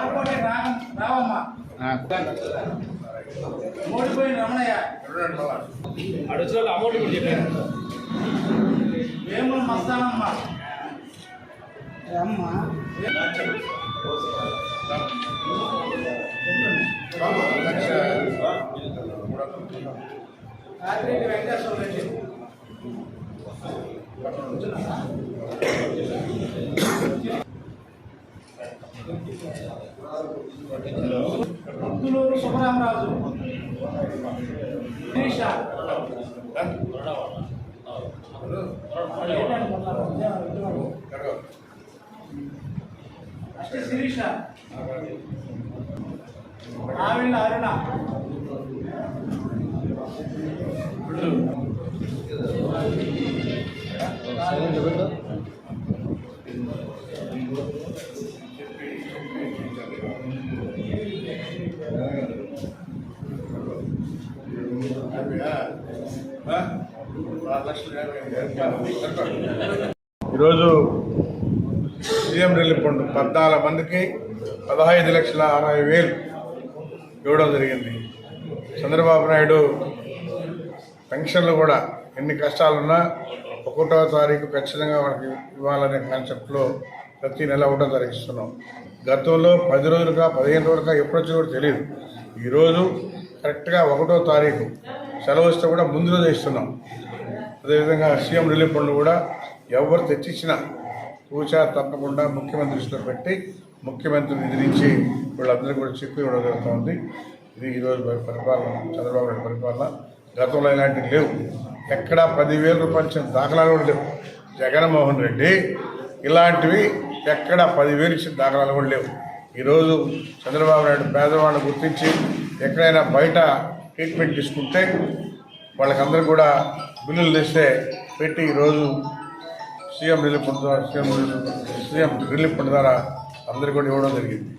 పొరపాటి రాగం రావమ్మ ఓడిపోయిన రమణయ్య అడుగుల అమౌంట్ కూడా చెప్పాను వేముల మస్తానమ్మ అమ్మ కాకిరెడ్డి వెంకటేశ్వర రెడ్డి ముద్దులూరు సుబ్బరామరాజు. శిరీష అష్ట శిరీష ఆవిళ్ళ అరుణ. ఈరోజు సీఎం రిలీఫ్ ఫండ్ పద్నాలుగు మందికి పదహైదు లక్షల అరవై వేలు ఇవ్వడం జరిగింది. చంద్రబాబు నాయుడు పెన్షన్లు కూడా ఎన్ని కష్టాలున్నా ఒకటో తారీఖు ఖచ్చితంగా వాళ్ళకి ఇవ్వాలనే కాన్సెప్ట్లో ప్రతి నెల ఒకటో తారీఖు ఇస్తున్నాం గతంలో పది రోజులుగా పదిహేను రోజులుగా ఎప్పుడొచ్చి కూడా తెలియదు ఈరోజు కరెక్ట్గా ఒకటో తారీఖు సెలవు వస్తే కూడా ముందు రోజే ఇస్తున్నాం. అదేవిధంగా సీఎం రిలీఫ్ ఫండ్ కూడా ఎవరు తెచ్చిచ్చినా కూచా తప్పకుండా ముఖ్యమంత్రి దృష్టిలో పెట్టి ముఖ్యమంత్రి నిధి నుంచి వీళ్ళందరికీ కూడా చెప్పి ఇవ్వడం ఉంది ఇది ఈరోజు పరిపాలన చంద్రబాబు నాయుడు పరిపాలన. గతంలో ఇలాంటివి లేవు. ఎక్కడా పదివేల రూపాయలు ఇచ్చిన దాఖలాలు కూడా లేవు. జగన్మోహన్ రెడ్డి ఇలాంటివి ఎక్కడా పదివేలు ఇచ్చిన దాఖలాలు కూడా లేవు. ఈరోజు చంద్రబాబు నాయుడు పేదవాళ్ళని గుర్తించి ఎక్కడైనా బయట ట్రీట్మెంట్ తీసుకుంటే వాళ్ళకందరూ కూడా బిల్లులు తెస్తే పెట్టి ఈరోజు సీఎం రిలీఫ్ ఫండ్ ద్వారా CM relief CM relief fund ద్వారా అందరికీ కూడా ఇవ్వడం జరిగింది.